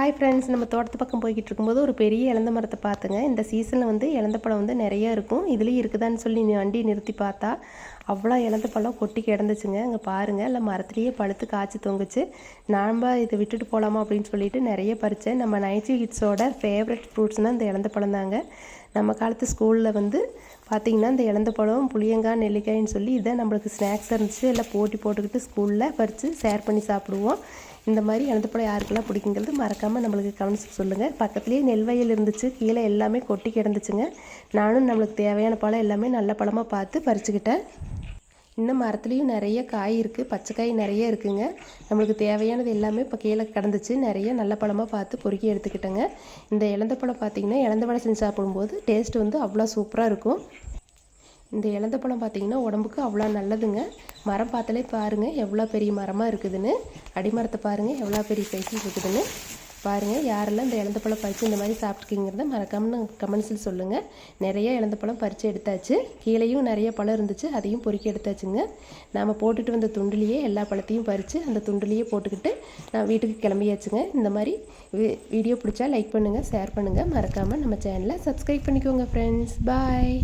Hi friends நம்ம தோட்டத்து பக்கம் போய்கிட்டு இருக்கும்போது ஒரு பெரிய இழந்த மரத்தை பார்த்துங்க. இந்த சீசனில் வந்து இழந்த பழம் வந்து நிறைய இருக்கும். இதுலேயும் இருக்குதான்னு சொல்லி வண்டி நிறுத்தி பார்த்தா அவ்வளோ இழந்த பழம் கொட்டி கிடந்துச்சுங்க. அங்கே பாருங்கள் இல்லை மரத்துலேயே பழுத்து காய்ச்சி தொங்குச்சு. நாம் இதை விட்டுட்டு போகலாமா அப்படின்னு சொல்லிட்டு நிறைய பறித்தேன் நம்ம நைச்சி கிட்ஸோட ஃபேவரட் ஃப்ரூட்ஸ்னால் இந்த இழந்த பழம் தாங்க. நம்ம காலத்து ஸ்கூலில் வந்து பார்த்திங்கன்னா இந்த இழந்த பழம் புளியங்காய் நெல்லிக்காயின்னு சொல்லி இதை நம்மளுக்கு ஸ்நாக்ஸ் இருந்துச்சு. எல்லாம் போட்டி போட்டுக்கிட்டு ஸ்கூலில் பறித்து ஷேர் பண்ணி சாப்பிடுவோம். இந்த மாதிரி இழந்த பழம் யாருக்கெல்லாம் பிடிக்குங்கிறது மறக்காமல் நம்மளுக்கு கவனிச்சு சொல்லுங்கள் பக்கத்துலேயே நெல் வயல் இருந்துச்சு. கீழே எல்லாமே கொட்டி கிடந்துச்சுங்க. நானும் நம்மளுக்கு தேவையான பழம் எல்லாமே நல்ல பழமாக பார்த்து பறிச்சுக்கிட்டேன். இன்னும் மரத்துலேயும் நிறைய காய் இருக்குது பச்சைக்காய் நிறைய இருக்குங்க. நம்மளுக்கு தேவையானது எல்லாமே இப்போ கீழே கிடந்துச்சு. நிறைய நல்ல பழமாக பார்த்து பொறுக்கி எடுத்துக்கிட்டேங்க. இந்த இழந்த பழம் பார்த்திங்கன்னா இழந்த பழம் செஞ்சு சாப்பிடும்போது டேஸ்ட் வந்து அவ்வளோ சூப்பராக இருக்கும். இந்த இழந்த பழம் பார்த்திங்கன்னா உடம்புக்கு அவ்வளோ நல்லதுங்க. மரம் பார்த்தாலே பாருங்கள் எவ்வளோ பெரிய மரமாக இருக்குதுன்னு. அடிமரத்தை பாருங்கள் எவ்வளோ பெரிய சைஸில் இருக்குதுன்னு. பாருங்கள் யாரெல்லாம் இந்த இழந்தப்பழம் பறித்து இந்த மாதிரி சாப்பிட்ருக்கீங்கிறத மறக்காமல் கமெண்ட்ஸில் சொல்லுங்கள் நிறைய இழந்தப்பழம் பறித்து எடுத்தாச்சு. கீழேயும் நிறைய பழம் இருந்துச்சு. அதையும் பொறுக்கி எடுத்தாச்சுங்க. நாம் போட்டுட்டு வந்த துண்டுலேயே எல்லா பழத்தையும் பறித்து அந்த துண்டுலேயே போட்டுக்கிட்டு நான் வீட்டுக்கு கிளம்பியாச்சுங்க. இந்த மாதிரி வீடியோ பிடிச்சா லைக் பண்ணுங்கள் ஷேர் பண்ணுங்கள் மறக்காமல் நம்ம சேனலை சப்ஸ்கிரைப் பண்ணிக்கோங்க ஃப்ரெண்ட்ஸ் பாய்